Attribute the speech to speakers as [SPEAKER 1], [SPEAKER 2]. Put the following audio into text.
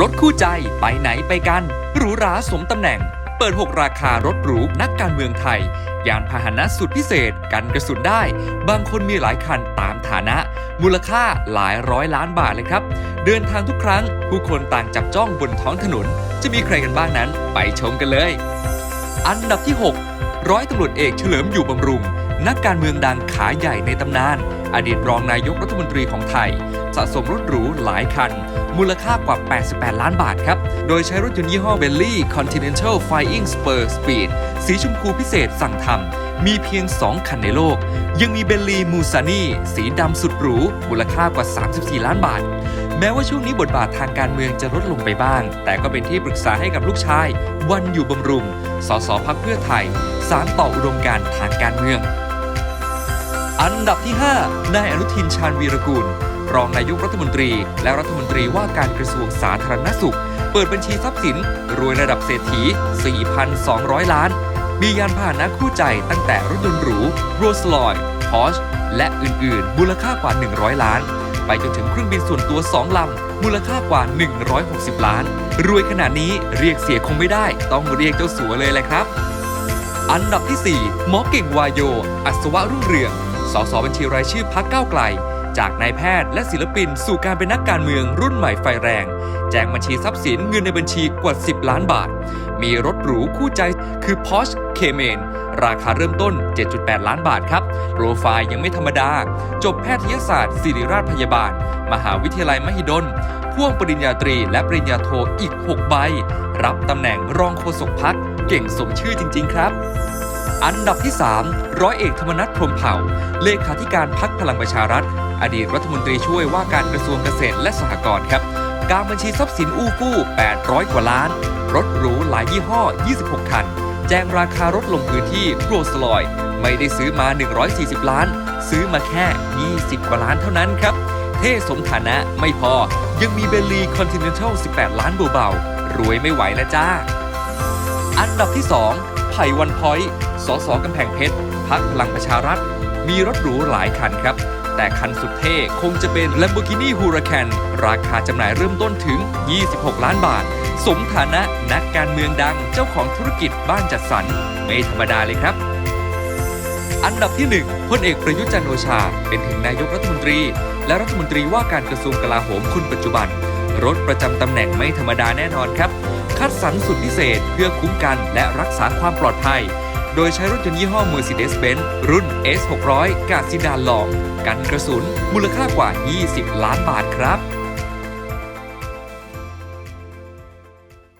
[SPEAKER 1] รถคู่ใจไปไหนไปกัน หรูหราสมตำแหน่ง เปิด 6 ราคารถหรูนักการเมืองไทย ยานพาหนะสุดพิเศษกันกระสุนได้ บางคนมีหลายคันตามฐานะ มูลค่าหลายร้อยล้านบาทเลยครับ เดินทางทุกครั้ง ผู้คนต่างจับจ้องบนท้องถนน จะมีใครกันบ้างนั้น ไปชมกันเลย อันดับที่ 6 ร้อยตำรวจเอกเฉลิมอยู่บำรุงนักการเมืองดังขาใหญ่ในตำนาน อดีตรองนายกรัฐมนตรีของไทย สะสมรถหรูหลายคัน มูลค่ากว่า 88 ล้านบาทครับ โดยใช้รถยนต์ยี่ห้อ Bentley Continental Flying Spur Speed สีชมพูพิเศษสั่งทำมีเพียง 2 คันในโลก ยังมี Bentley Musani สีดำสุดหรู มูลค่ากว่า 34 ล้านบาทแม้ว่าช่วงนี้บทบาททางการเมืองจะลดลงไปบ้าง แต่ก็เป็นที่ปรึกษาให้กับลูกชาย วันอยู่บำรุง สสพักเพื่อไทย สารต่ออุดมการทางการเมือง อันดับที่ 5 นายอนุทินชาญวีรกูล รองนายกรัฐมนตรี และรัฐมนตรีว่าการกระทรวงสาธารณสุข เปิดบัญชีทรัพย์สิน รวยระดับเศรษฐี 4,200 ล้าน มียานพาหนะคู่ใจตั้งแต่รถยนต์หรูโรลส์รอยพอชและอื่นๆ มูลค่ากว่า 100 ล้าน ไปจนถึงเครื่องบินส่วนตัว 2 ลำ มูลค่ากว่า 160 ล้าน รวยขนาดนี้เรียกเสียคงไม่ได้ ต้องเรียกเจ้าสัวเลยแหละครับ อันดับที่ 4 หมอเก่งวายโย อัศวะรุ่งเรือง สสบัญชีรายชื่อพักก้าวไกล จากนายแพทย์และศิลปิน สู่การเป็นนักการเมืองรุ่นใหม่ไฟแรง แจงบัญชีทรัพย์สินเงินในบัญชีกว่า 10 ล้านบาท มีรถหรูคู่ใจคือ Porsche Cayman ราคาเริ่มต้น 7.8 ล้านบาทครับ โปรไฟล์ยังไม่ธรรมดา จบแพทยศาสตร์ศิริราชพยาบาล มหาวิทยาลัยมหิดล พ่วงปริญญาตรีและปริญญาโทอีก 6 ใบ รับตำแหน่งรองโฆษกพัก เก่งสมชื่อจริง ๆ ครับ อันดับที่ 3 ร้อยเอกธรรมนัฐพรหมเผ่า เลขาธิการพักพลังประชารัฐ อดีตรัฐมนตรีช่วยว่าการกระทรวงเกษตรและสหกรณ์ครับ การบัญชีทรัพย์สินอู้ฟู่800 กว่าล้าน รถหรูหลายยี่ห้อ 26 คัน แจ้งราคารถลงพื้นที่โรลส์รอย ไม่ได้ซื้อมา 140 ล้าน ซื้อมาแค่ 20 กว่าล้านเท่านั้นครับ เท่สมฐานะไม่พอ ยังมีเบลลีคอนติเนนทัล 18 ล้านเบาๆรวยไม่ไหวแล้วจ้า อันดับที่ 2ไผ่วันพอยต์ สสกำแพงเพชรพักพลังประชารัฐ มีรถหรูหลายคันครับ แต่คันสุดเท่คงจะเป็น Lamborghini Huracan ราคาจำหน่ายเริ่มต้นถึง 26 ล้านบาท สมฐานะนักการเมืองดังเจ้าของธุรกิจบ้านจัดสรรไม่ธรรมดาเลยครับอันดับที่1พลเอกประยุจันโอชา เป็นถึงนายกรัฐมนตรี และรัฐมนตรีว่าการกระทรวงกลาโหมคนปัจจุบัน รถประจำตำแหน่งไม่ธรรมดาแน่นอนครับ คัดสรรสุดพิเศษเพื่อคุ้มกันและรักษาความปลอดภัย โดยใช้รถยนต์ยี่ห้อ Mercedes-Benz รุ่น S600 กาซิดานลอง กันกระสุน มูลค่ากว่า 20 ล้านบาทครับ